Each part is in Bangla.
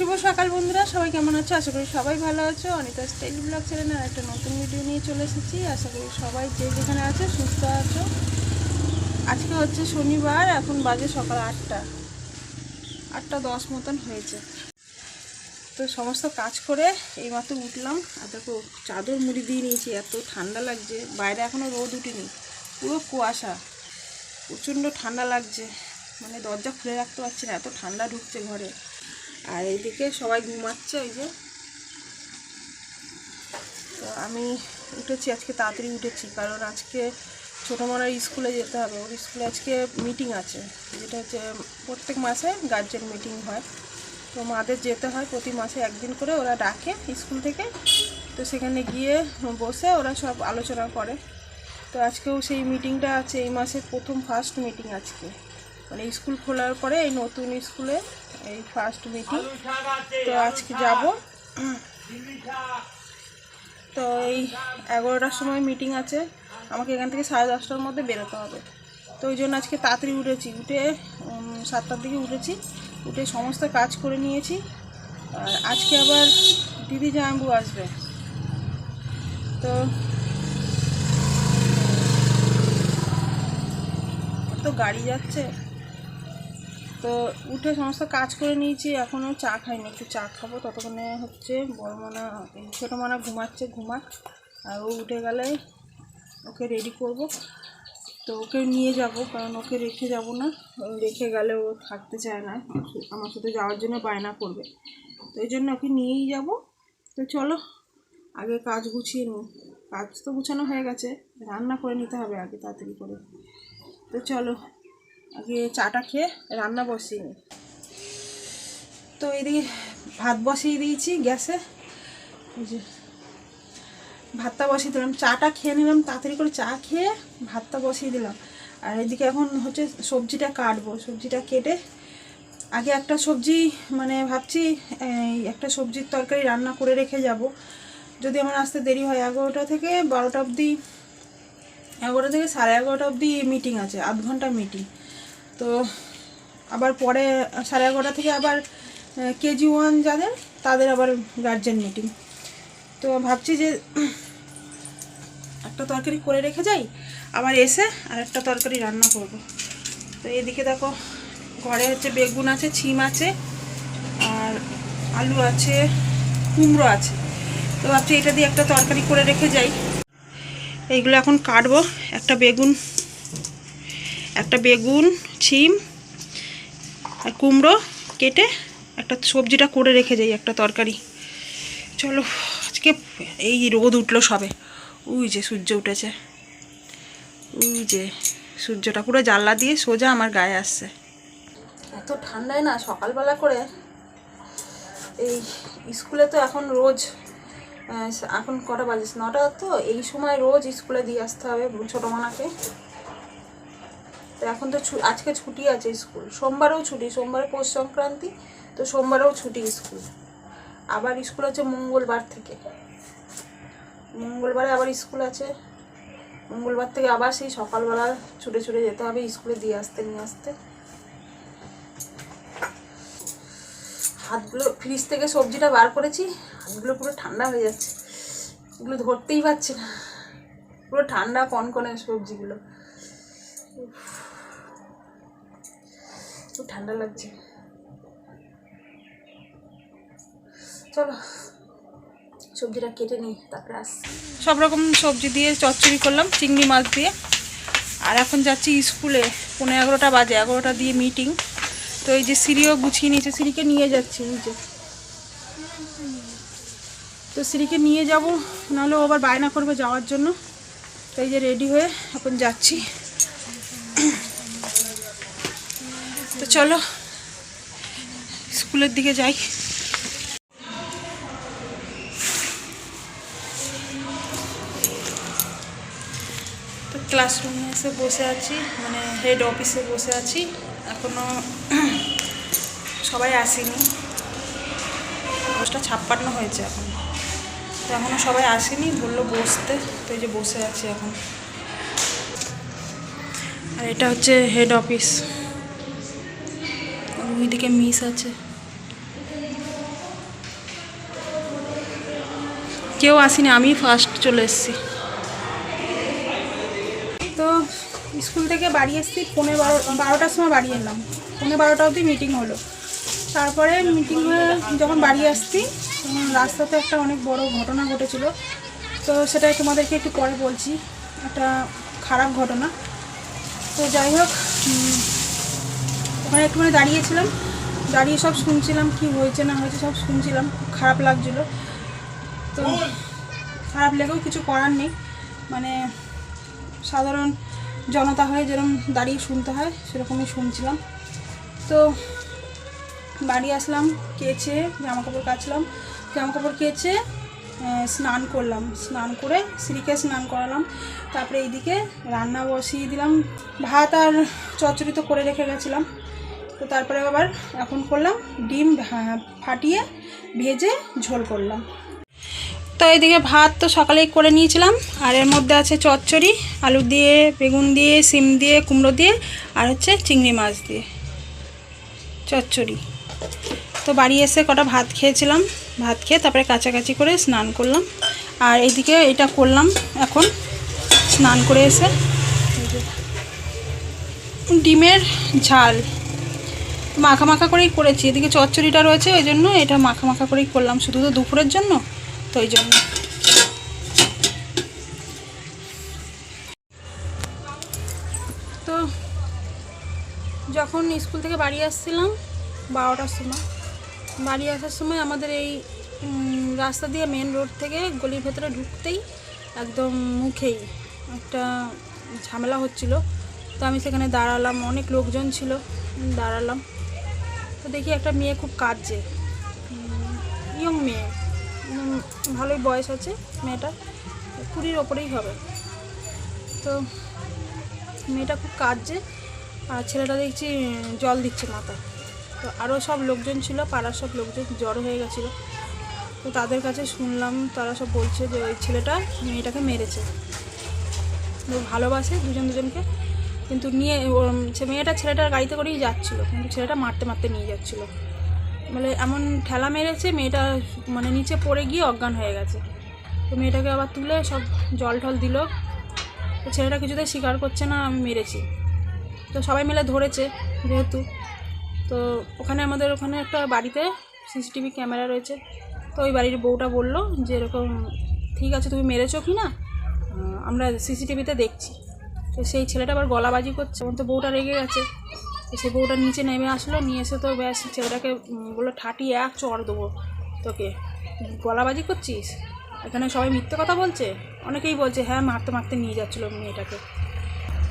শুভ সকাল বন্ধুরা, সবাই কেমন আছো? আশা করি সবাই ভালো আছো। অনিতা স্টাইল ব্লগ চ্যানেলে একটা নতুন ভিডিও নিয়ে চলে এসেছি। আশা করি সবাই যে যেখানে আছে, সুস্থ আছো। আজকে হচ্ছে শনিবার, এখন বাজে সকাল আটটা। আটটা দশ মতন হয়েছে। তো সমস্ত কাজ করে এইমাত্র উঠলাম। আর দেখো, চাদর মুড়ি দিয়ে নিয়েছি, এত ঠান্ডা লাগছে। বাইরে এখনও রোদ উঠেনি, পুরো কুয়াশা। প্রচণ্ড ঠান্ডা লাগছে। মানে দরজা খুলে রাখতে পারছি না, এত ঠান্ডা ঢুকছে ঘরে। আর এইদিকে সবাই ঘুমাচ্ছে ওই যে। তো আমি উঠেছি, আজকে তাড়াতাড়ি উঠেছি, কারণ আজকে ছোটো মোনার স্কুলে যেতে হবে। ওর স্কুলে আজকে মিটিং আছে, যেটা হচ্ছে প্রত্যেক মাসে গার্জেন মিটিং হয়। তো মাদের যেতে হয় প্রতি মাসে একদিন করে, ওরা ডাকে স্কুল থেকে। তো সেখানে গিয়ে বসে ওরা সব আলোচনা করে। তো আজকেও সেই মিটিংটা আছে, এই মাসের প্রথম ফার্স্ট মিটিং আজকে। মানে স্কুল খোলার পরে এই নতুন স্কুলে এই ফার্স্ট মিটিং তো আজকে যাব। তো এই এগারোটার সময় মিটিং আছে। আমাকে এখান থেকে সাড়ে দশটার মধ্যে বেরোতে হবে। তো ওই জন্য আজকে তাড়াতাড়ি উঠেছি। উঠে সাতটার দিকে উঠেছি। উঠে সমস্ত কাজ করে নিয়েছি। আর আজকে আবার দিদি জামাইবু আসবে। তো তো গাড়ি যাচ্ছে। তো উঠে সমস্ত কাজ করে নিয়েছি এখনও চা খাইনি, একটু চা খাব। ততক্ষণে হচ্ছে বড় মানা ছোটো মানা ঘুমাচ্ছে, ঘুমাক। আর ও উঠে গেলে ওকে রেডি করব। তো ওকে নিয়ে যাব, কারণ ওকে রেখে যাব না। রেখে গেলে ও থাকতে চায় না, আমার সাথে যাওয়ার জন্য বায়না করবে। তো এই জন্য ওকে নিয়েই যাব। তো চলো, আগে কাজ গুছিয়ে নিই। কাজ তো গুছানো হয়ে গেছে, রান্না করে নিতে হবে আগে, তাড়াতাড়ি করে। তো চলো আগে চাটা খেয়ে রান্না বসিয়ে নিই তো এদিকে ভাত বসিয়ে দিয়েছি গ্যাসে। ভাতটা বসিয়ে দিলাম। চাটা খেয়ে নিলাম, তাড়াতাড়ি করে চা খেয়ে ভাতটা বসিয়ে দিলাম। আর এদিকে এখন হচ্ছে সবজিটা কাটবো। সবজিটা কেটে আগে একটা সবজি মানে ভাবছি একটা সবজির তরকারি রান্না করে রেখে যাব। যদি আমার আসতে দেরি হয়, এগারোটা থেকে বারোটা অবধি, এগারোটা থেকে সাড়ে এগারোটা অবধি মিটিং আছে, আধ ঘণ্টা মিটিং তো আবার পরে সাড়ে এগারোটা থেকে আবার কেজি ওয়ান যাদের, তাদের আবার গার্জেন মিটিং তো ভাবছি যে একটা তরকারি করে রেখে যাই, আবার এসে আর একটা তরকারি রান্না করব। তো এদিকে দেখো, ঘরে হচ্ছে বেগুন আছে, ছিম আছে, আর আলু আছে, কুমড়ো আছে। তো ভাবছি এটা দিয়ে একটা তরকারি করে রেখে যাই। এইগুলো এখন কাটবো, একটা বেগুন একটা বেগুন ছিম আর কুমড়ো কেটে একটা সবজিটা করে রেখে যাই একটা তরকারি। চলো, আজকে এই রোদ উঠল সবে। উই যে সূর্য উঠেছে। উই যে সূর্যটা পুরো জানলা দিয়ে সোজা আমার গায়ে আসছে। এত ঠান্ডায় না সকালবেলা করে এই স্কুলে তো এখন রোজ এখন কটা বাজে? নটা তো, এই সময় রোজ স্কুলে দিয়ে আসতে হবে ছোটো মানাকে তো এখন তো আজকে ছুটি আছে স্কুল। সোমবারেও ছুটি, সোমবারে পৌষ সংক্রান্তি, তো সোমবারেও ছুটি স্কুল। আবার স্কুল আছে মঙ্গলবার থেকে। মঙ্গলবারে আবার স্কুল আছে। মঙ্গলবার থেকে আবার সেই সকালবেলা ছুটে ছুটে যেতে হবে, স্কুলে দিয়ে আসতে, নিয়ে আসতে। হাতগুলো ফ্রিজ থেকে সবজিটা বার করেছি, হাতগুলো পুরো ঠান্ডা হয়ে যাচ্ছে। এগুলো ধরতেই পারছি না। পুরো ঠান্ডা কনকনে সবজিগুলো। খুব ঠান্ডা লাগছে। চলো, সবজিটা কেটে নিই, তারপরে আস সব রকম সবজি দিয়ে চচ্চড়ি করলাম, চিংড়ি মাছ দিয়ে। আর এখন যাচ্ছি স্কুলে পনেরো এগারোটা বাজে, এগারোটা দিয়ে মিটিং তো এই যে সিঁড়িও গুছিয়ে নিয়েছে সিঁড়িকে নিয়ে যাচ্ছি যে। তো সিঁড়িকে নিয়ে যাব, নাহলে ও আবার বায়না করবে যাওয়ার জন্য। তো এই যে রেডি হয়ে এখন যাচ্ছি। চলো, স্কুলের দিকে যাই। তো ক্লাসরুমে এসে বসে আছি মানে হেড অফিসে বসে আছি, এখনও সবাই আসেনি। দশটা ছাপ্পান্ন হয়েছে এখন। তো এখনও সবাই আসেনি, বলল বসতে, তো এই যে বসে আছি এখন। আর এটা হচ্ছে হেড অফিস ওইদিকে মিস আছে। কেউ আসেনি আমি ফার্স্ট চলে এসেছি। তো স্কুল থেকে বাড়ি এসেছি পনেরো বারো, বারোটার সময় বাড়ি এলাম। পনেরো বারোটা অবধি মিটিং হলো। তারপরে মিটিং হয়ে যখন বাড়ি আসছি, তখন রাস্তাতে একটা অনেক বড় ঘটনা ঘটেছিল। তো সেটাই তোমাদেরকে একটু পরে বলছি। একটা খারাপ ঘটনা। তো যাই হোক ওখানে একটুখানি দাঁড়িয়েছিলাম। দাঁড়িয়ে সব শুনছিলাম, কি হয়েছে, না হয়েছে, সব শুনছিলাম। খারাপ লাগছিল। তো খারাপ লেগেও কিছু করার নেই। মানে সাধারণ জনতা হয়ে যেরকম দাঁড়িয়ে শুনতে হয়, সেরকমই শুনছিলাম। তো বাড়ি আসলাম, কেচে জামা কাপড় কাচলাম। জামা কাপড় কেচে স্নান করলাম। স্নান করে স্ত্রীকে স্নান করালাম। তারপরে এইদিকে রান্না বসিয়ে দিলাম। ভাত আর চচ্চড়ি তো করে রেখে গেছিলাম। তো তারপরে আবার এখন করলাম, ডিম ফাটিয়ে ভেজে ঝোল করলাম। তো এদিকে ভাত তো সকালেই করে নিয়েছিলাম, আর এর মধ্যে আছে চচ্চড়ি, আলু দিয়ে, বেগুন দিয়ে, সিম দিয়ে, কুমড়ো দিয়ে, আর হচ্ছে চিংড়ি মাছ দিয়ে। চচ্চড়ি। তো বাড়ি এসে কটা ভাত খেয়েছিলাম, ভাত খেয়ে তারপরে কাছাকাছি করে স্নান করলাম, আর এইদিকে এটা করলাম এখন স্নান করে এসে। ডিমের ঝাল। মাখা মাখা করেই করেছি। এদিকে চচ্চড়িটা রয়েছে, ওই জন্য এটা মাখা মাখা করেই করলাম, শুধু তো দুপুরের জন্য, তো ওই জন্য। তো যখন স্কুল থেকে বাড়ি আসছিলাম, বারোটার সময়, বাড়ি আসার সময় আমাদের এই রাস্তা দিয়ে মেন রোড থেকে গলির ভেতরে ঢুকতেই একদম মুখেই একটা ঝামেলা হচ্ছিল। তো আমি সেখানে দাঁড়ালাম, অনেক লোকজন ছিল, দাঁড়ালাম। তো দেখি একটা মেয়ে খুব কাঁদছে। ইয়ং মেয়ে। ভালোই বয়স আছে মেয়েটা। কুড়ির ওপরেই হবে। তো মেয়েটা খুব কাঁদছে আর ছেলেটা দেখছি জল দিচ্ছে মাথায়। তো আরও সব লোকজন ছিল, পাড়ার সব লোকজন জড়ো হয়ে গেছিল। তো তাদের কাছে শুনলাম, তারা সব বলছে যে ওই ছেলেটা মেয়েটাকে মেরেছে। ভালোবাসে দুজন দুজনকে। কিন্তু নিয়ে সে মেয়েটা ছেলেটার গাড়িতে করেই যাচ্ছিল, কিন্তু ছেলেটা মারতে মারতে নিয়ে যাচ্ছিল। মানে এমন ঠেলা মেরেছে, মেয়েটা মানে নিচে পড়ে গিয়ে অজ্ঞান হয়ে গেছে। তো মেয়েটাকে আবার তুলে সব জল টল দিল। তো ছেলেটা কিছুতেই স্বীকার করছে না, আমি মেরেছি। তো সবাই মিলে ধরেছে যেহেতু। তো ওখানে আমাদের ওখানে একটা বাড়িতে সিসিটিভি ক্যামেরা রয়েছে। তো ওই বাড়ির বউটা বলল যে এরকম, ঠিক আছে, তুমি মেরেছো কি না? আমরা সিসিটিভিতে দেখছি। তো সেই ছেলেটা আবার গলাবাজি করছে। তো বউটা রেগে গেছে। তো সেই বউটা নিচে নেমে আসলো। নিয়ে এসে তো ব্যাস ছেলেটাকে বলল, ঠাটি, এক চড় দেবো তোকে। গলাবাজি করছিস? এখানে সবাই মিথ্যে কথা বলছে? অনেকেই বলছে হ্যাঁ মারতে মারতে নিয়ে যাচ্ছিল মেয়েটাকে।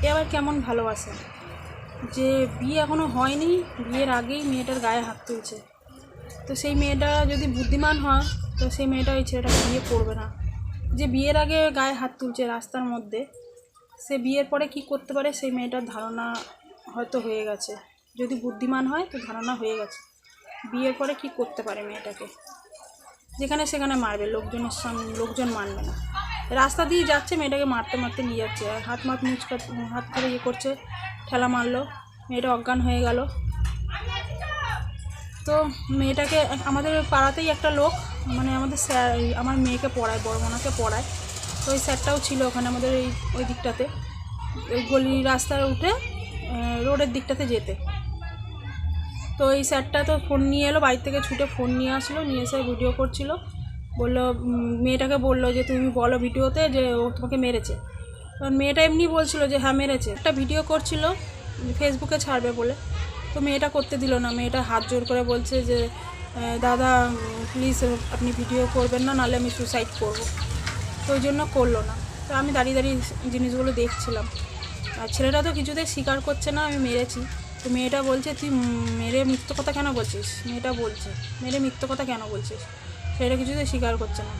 এ আবার কেমন ভালোবাসে। যে বিয়ে এখনও হয়নি, বিয়ের আগেই মেয়েটার গায়ে হাত তুলছে। তো সেই মেয়েটা যদি বুদ্ধিমান হয়, তো সেই মেয়েটা ওই ছেলেটাকে বিয়ে করবে না। যে বিয়ের আগে গায়ে হাত তুলছে রাস্তার মধ্যে সে বিয়ের পরে কি করতে পারে সেই মেয়েটার ধারণা হয়তো হয়ে গেছে। যদি বুদ্ধিমান হয় তো ধারণা হয়ে গেছে। বিয়ের পরে কি করতে পারে মেয়েটাকে? যেখানে সেখানে মারবে, লোকজনের সামনে লোকজন মানবে না। রাস্তা দিয়ে যাচ্ছে, মেয়েটাকে মারতে মারতে নিয়ে যাচ্ছে। আর হাত মাত মুচকা, হাত করে ইয়ে করছে, ঠেলা মারলো। মেয়েটা অজ্ঞান হয়ে গেল। তো মেয়েটাকে, আমাদের পাড়াতেই একটা লোক মানে আমাদের স্যার আমার মেয়েকে পড়ায় বড় মোনাকে পড়ায়। তো ওই স্যারটাও ছিল ওখানে আমাদের এই ওই দিকটাতে। ওই গলি রাস্তায় উঠে রোডের দিকটাতে যেতে। তো এই স্যারটা তো ফোন নিয়ে এলো, বাড়ি থেকে ছুটে ফোন নিয়ে আসলো, নিয়ে এসে ভিডিও করছিল। বলল মেয়েটাকে বলল যে, তুমি বলো ভিডিওতে যে ও তোমাকে মেরেছে। তখন মেয়েটা এমনি বলছিল যে হ্যাঁ মেরেছে। একটা ভিডিও করছিল, ফেসবুকে ছাড়বে বলে। তো মেয়েটা করতে দিল না, মেয়েটা হাত জোর করে বলছে যে দাদা প্লিজ আপনি ভিডিও করবেন না, নাহলে আমি সুসাইড করব। তো ওই জন্য করল না। তো আমি দাঁড়িয়ে দাঁড়িয়ে জিনিসগুলো দেখছিলাম। আর ছেলেটা তো কিছুতেই স্বীকার করছে না, আমি মেরেছি। তো মেয়েটা বলছে, তুই মেরে মিথ্য কথা কেন বলছিস? মেয়েটা বলছে, মেরে মিথ্য কথা কেন বলছিস? ছেলেটা কিছুতেই স্বীকার করছে না।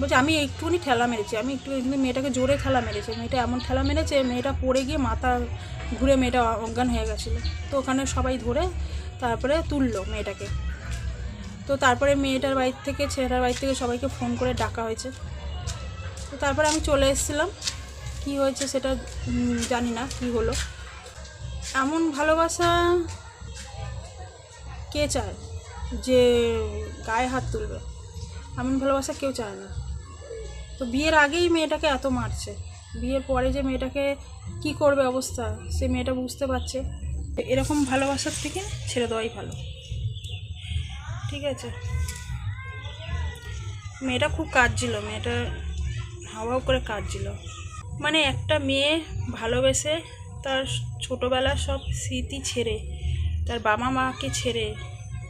বলছে, আমি একটুখানি ঠেলা মেরেছি, আমি একটু কিন্তু মেয়েটাকে জোরে ঠেলা মেরেছি, মেয়েটা এমন ঠেলা মেরেছে, মেয়েটা পড়ে গিয়ে মাথা ঘুরে মেয়েটা অজ্ঞান হয়ে গেছিল। তো ওখানে সবাই ধরে তারপরে তুললো মেয়েটাকে। তো তারপরে মেয়েটার বাড়ির থেকে, ছেলেটার বাড়ির থেকে সবাইকে ফোন করে ডাকা হয়েছে। তো তারপরে আমি চলে এসেছিলাম। কি হয়েছে সেটা জানি না কি হলো। এমন ভালোবাসা কে চায় যে গায়ে হাত তুলবে? এমন ভালোবাসা কেউ চায় না। তো বিয়ের আগেই মেয়েটাকে এত মারছে। বিয়ের পরে যে মেয়েটাকে কি করবে অবস্থা, সে মেয়েটা বুঝতে পারছে। এরকম ভালোবাসার থেকে ছেড়ে দেওয়াই ভালো। ঠিক আছে। মেয়েটা খুব কাঁদছিল, মেয়েটা হাওয়াও করে কাঁদছিল। মানে একটা মেয়ে ভালোবেসে তার ছোটোবেলার সব স্মৃতি ছেড়ে, তার বাবা মাকে ছেড়ে,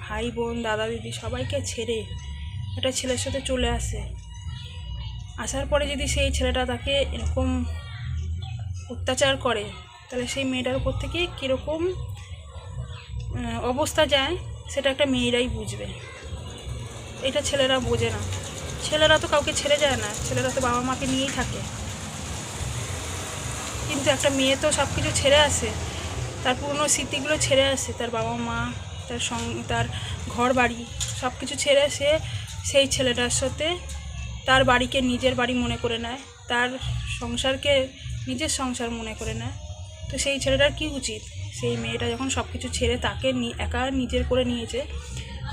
ভাই, বোন, দাদা, দিদি সবাইকে ছেড়ে একটা ছেলের সাথে চলে আসে। আসার পরে যদি সেই ছেলেটা তাকে এরকম অত্যাচার করে, তাহলে সেই মেয়েটার উপর থেকে কীরকম অবস্থা যায় সেটা একটা মেয়েরাই বুঝবে। এটা ছেলেরা বোঝে না। ছেলেরা তো কাউকে ছেড়ে যায় না। ছেলেরা তো বাবা মাকে নিয়েই থাকে। কিন্তু একটা মেয়ে তো সব কিছু ছেড়ে আসে। তার পুরনো স্মৃতিগুলো ছেড়ে আসে। তার বাবা মা, তার সং, তার ঘর বাড়ি সব কিছু ছেড়ে সে সেই ছেলেটার সাথে তার বাড়িকে নিজের বাড়ি মনে করে নেয়। তার সংসারকে নিজের সংসার মনে করে নেয়। তো সেই ছেলেটার কি উচিত? সেই মেয়েটা যখন সব কিছু ছেড়ে তাকে একা নিজের করে নিয়েছে,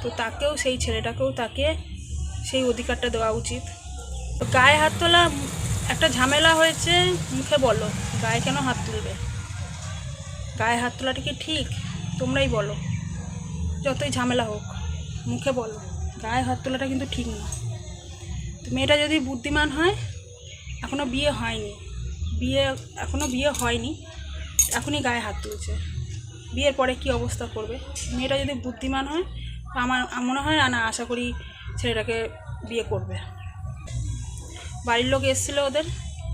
তো তাকেও সেই ছেলেটাকেও তাকে সেই অধিকারটা দেওয়া উচিত। গায়ে হাত তোলা একটা ঝামেলা হয়েছে, মুখে বলো, গায়ে কেন হাত তুলবে? গায়ে হাত তোলাটা কি ঠিক? তোমরাই বলো। যতই ঝামেলা হোক, মুখে বলো, গায়ে হাত তোলাটা কিন্তু ঠিক না। তো মেয়েটা যদি বুদ্ধিমান হয় এখনও বিয়ে হয়নি। বিয়ে এখনও বিয়ে হয়নি। এখনই গায়ে হাত তুলছে। বিয়ের পরে কি অবস্থা করবে? মেয়েটা যদি বুদ্ধিমান হয়, আমার মনে হয় না আশা করি ছেলেটাকে বিয়ে করবে। বাড়ির লোক এসেছিল ওদের।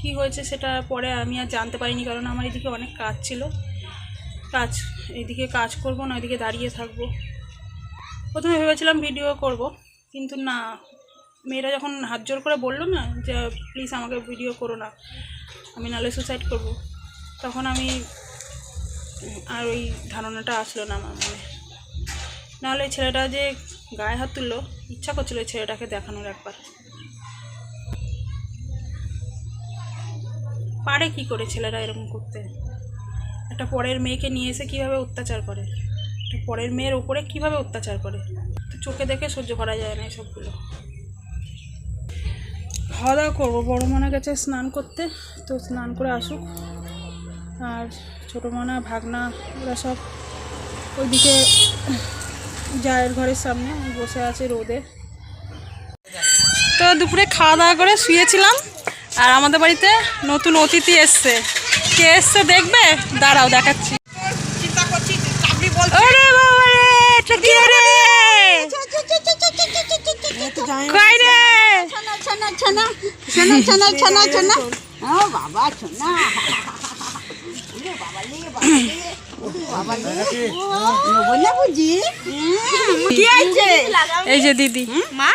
কি হয়েছে সেটা পরে আমি আর জানতে পারিনি, কারণ আমার এদিকে অনেক কাজ ছিল। কাজ, এদিকে কাজ করব না ওইদিকে দাঁড়িয়ে থাকব। প্রথমে ভেবেছিলাম ভিডিও করব, কিন্তু না। মেয়েরা যখন হাত জোর করে বলল না যে প্লিজ আমাকে ভিডিও করো না, আমি নাহলে সুসাইড করব। তখন আমি আর ওই ধারণাটা আসলো না আমার মনে। নাহলে এই ছেলেটা যে গায়ে হাত তুললো, ইচ্ছা করছিল এই ছেলেটাকে দেখানোর একবার। পারে কি করে ছেলেরা এরকম করতে? একটা পরের মেয়েকে নিয়ে এসে কীভাবে অত্যাচার করে? একটা পরের মেয়ের ওপরে কীভাবে অত্যাচার করে? তো চোখে দেখে সহ্য করা যায় না এসবগুলো। খাওয়া দাওয়া করব, বড়ো মনে গেছে স্নান করতে, তো স্নান করে আসুক। আর ছোটো মনা, ভাগনা, ওরা সব ওইদিকে জায়ের ঘরের সামনে বসে আছে রোদে। তো দুপুরে খাওয়া দাওয়া করে শুয়েছিলাম আর আমাদের বাড়িতে নতুন অতিথি এসছে। কে এসছে দেখবে? দাঁড়াও, দেখাচ্ছি। বাবা এই যে দিদি। মা?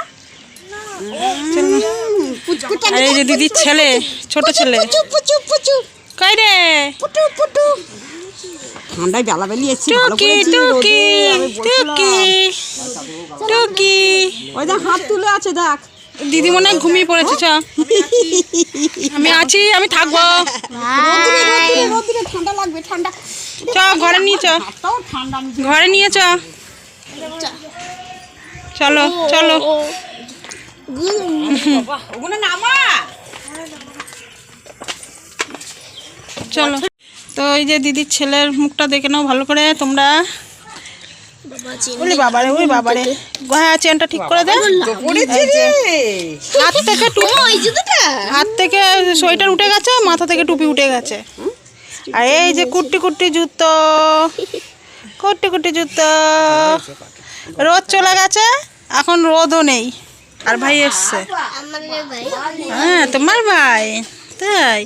এই যে দিদির ছেলে ছোট ছেলে। কই রে? পুটু পুটু ঠান্ডায় বেলা টুকি। ওই দেখ হাত তুলে আছে দেখ। দিদি মনে হয় ঘুমিয়ে পড়েছে চ। আমি আছি আমি থাকব। ঠান্ডা লাগবে ঠান্ডা চ ঘরে নিয়ে চ। ঘরে নিয়ে চ। চলো চলো। চলো। তো এই যে দিদির ছেলের মুখটা দেখে নাও ভালো করে তোমরা। ওরে বাবারে বাবারে। হ্যাঁ চেনটা ঠিক করে দে। হাত থেকে টুপি হাত থেকে সোয়েটার উঠে গেছে মাথা থেকে টুপি উঠে গেছে। আর এই যে কুট্টি কুট্টি জুতো কুট্টি কুট্টি জুতো। রোদ চলে গেছে এখন রোদও নেই। আর ভাই এসছে। হ্যাঁ তোমার ভাই তাই।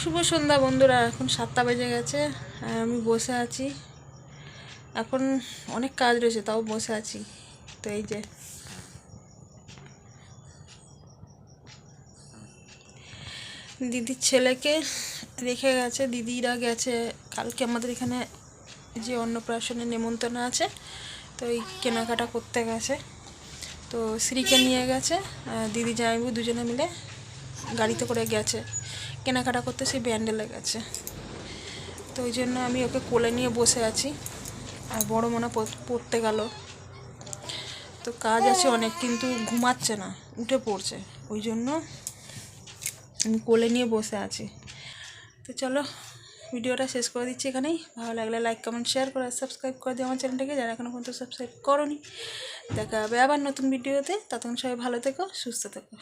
শুভ সন্ধ্যা বন্ধুরা, এখন সাতটা বেজে গেছে আমি বসে আছি। এখন অনেক কাজ রয়েছে, তাও বসে আছি। তো এই যে, দিদির ছেলেকে রেখে গেছে, দিদিরা গেছে। কালকে আমাদের এখানে যে অন্নপ্রাশনের নেমন্তন্ন আছে, তো এই কেনাকাটা করতে গেছে। তো শ্রীকে নিয়ে গেছে দিদি জামাইবু দুজনে মিলে। গাড়িতে করে গেছে। কেনাকাটা করতে সেই ব্যান্ডেলে গেছে। তো ওই জন্য আমি ওকে কোলে নিয়ে বসে আছি। আর বড় মনে পড়তে গেল। তো কাজ আছে অনেক, কিন্তু ঘুমাচ্ছে না, উঠে পড়ছে। ওই জন্য আমি কোলে নিয়ে বসে আছি। তো চলো, ভিডিওটা শেষ করে দিচ্ছি এখানেই। ভালো লাগলে লাইক কমেন্ট শেয়ার করে সাবস্ক্রাইব করে দিও আমার চ্যানেলটাকে। যারা এখনও পর্যন্ত সাবস্ক্রাইব করনি, দেখা হবে আবার নতুন ভিডিওতে। ততক্ষণ সবাই ভালো থেকো, সুস্থ থেকো।